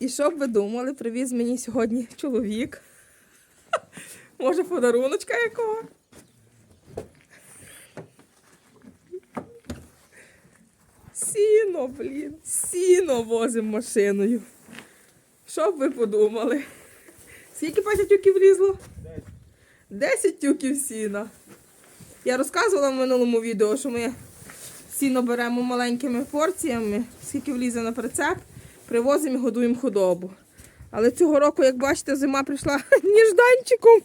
І що б ви думали, привіз мені сьогодні чоловік. Може, подаруночка якого? Сіно, блін, сіно возимо машиною. Що б ви подумали? Скільки Петя тюків влізло? Десять тюків сіна. Я розказувала в минулому відео, що ми сіно беремо маленькими порціями, скільки влізе на прицеп, привозимо і годуємо худобу. Але цього року, як бачите, зима прийшла ніжданчиком,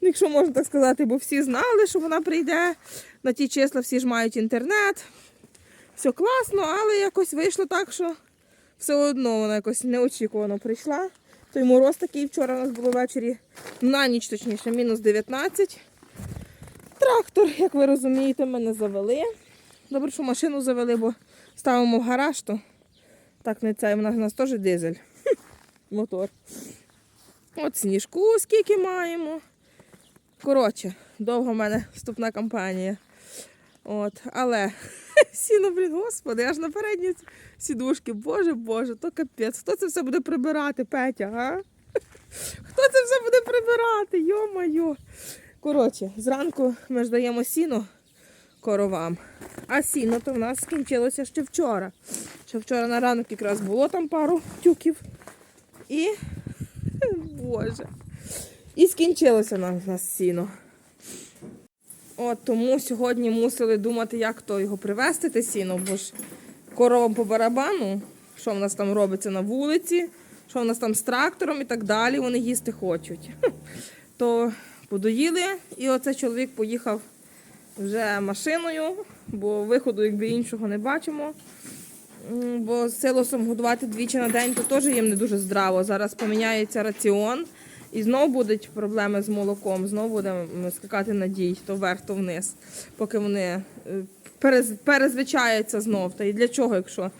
якщо можна так сказати, бо всі знали, що вона прийде. На ті числа всі ж мають інтернет. Все класно, але якось вийшло так, що все одно вона якось неочікувано прийшла. Той мороз такий вчора у нас було ввечері, на ніч точніше, мінус 19. Трактор, як ви розумієте, мене завели. Добре, що машину завели, бо ставимо в гараж, то так не це. У нас, у нас теж дизель. Мотор. От сніжку скільки маємо. Коротше, довго в мене вступна кампанія. От, але сіно, блін, господи, аж на передні сідушки. Боже, Боже, то капець. Хто це все буде прибирати, Петя, га? Хто це все буде прибирати? Йо-моє. Коротше, зранку ми ж даємо сіно коровам. А сіно то в нас скінчилося ще вчора. Ще вчора на ранок якраз було там пару тюків. І. Боже. І скінчилося нам в нас сіно. От тому сьогодні мусили думати, як то його привезти, те сіно, бо ж коровам по барабану, що в нас там робиться на вулиці, що в нас там з трактором і так далі, вони їсти хочуть. То подоїли, і оцей чоловік поїхав вже машиною, бо виходу якби іншого не бачимо. Бо з силосом годувати двічі на день то теж їм не дуже здраво. Зараз поміняється раціон. І знову будуть проблеми з молоком, знову будемо скакати на дій, то вверх, то вниз, поки вони е, перезвичаються знов. Та і для чого, якщо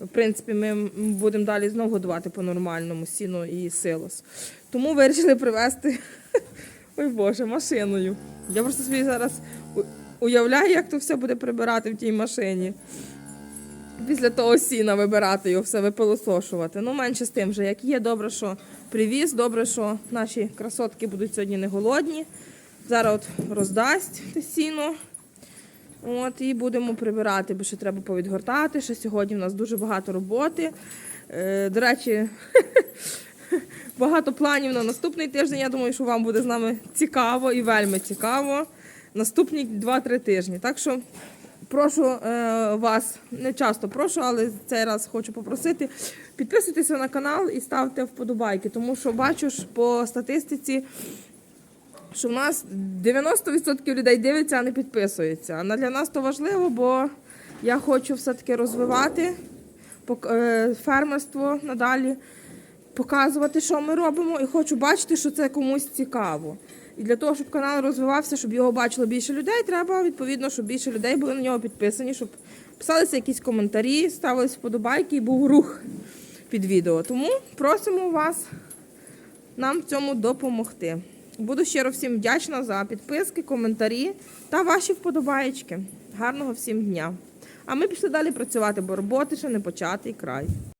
в принципі ми будемо далі знову годувати по-нормальному сіно і силос. Тому вирішили привезти, ой Боже, машиною. Я просто собі зараз уявляю, як то все буде прибирати в тій машині. Після того сіна вибирати його, все випилосошувати. Ну, менше з тим вже, як є, добре, що привіз, добре, що наші красотки будуть сьогодні не голодні. Зараз от роздасть те сіно. От, і будемо прибирати, бо ще треба повідгортати. Ще сьогодні в нас дуже багато роботи. Е, до речі, багато планів на наступний тиждень. Я думаю, що вам буде з нами цікаво і вельми цікаво. Наступні 2-3 тижні. Так що прошу е, вас, не часто прошу, але цей раз хочу попросити. Підписуйтеся на канал і ставте вподобайки, тому що бачу по статистиці, що в нас 90% людей дивиться, а не підписується. А для нас то важливо, бо я хочу все-таки розвивати е, фермерство надалі, показувати, що ми робимо, і хочу бачити, що це комусь цікаво. І для того, щоб канал розвивався, щоб його бачило більше людей, треба відповідно, щоб більше людей були на нього підписані, щоб писалися якісь коментарі, ставились вподобайки і був рух під відео. Тому просимо вас нам в цьому допомогти. Буду щиро всім вдячна за підписки, коментарі та ваші вподобаєчки. Гарного всім дня! А ми пішли далі працювати, бо роботи ще не початий край.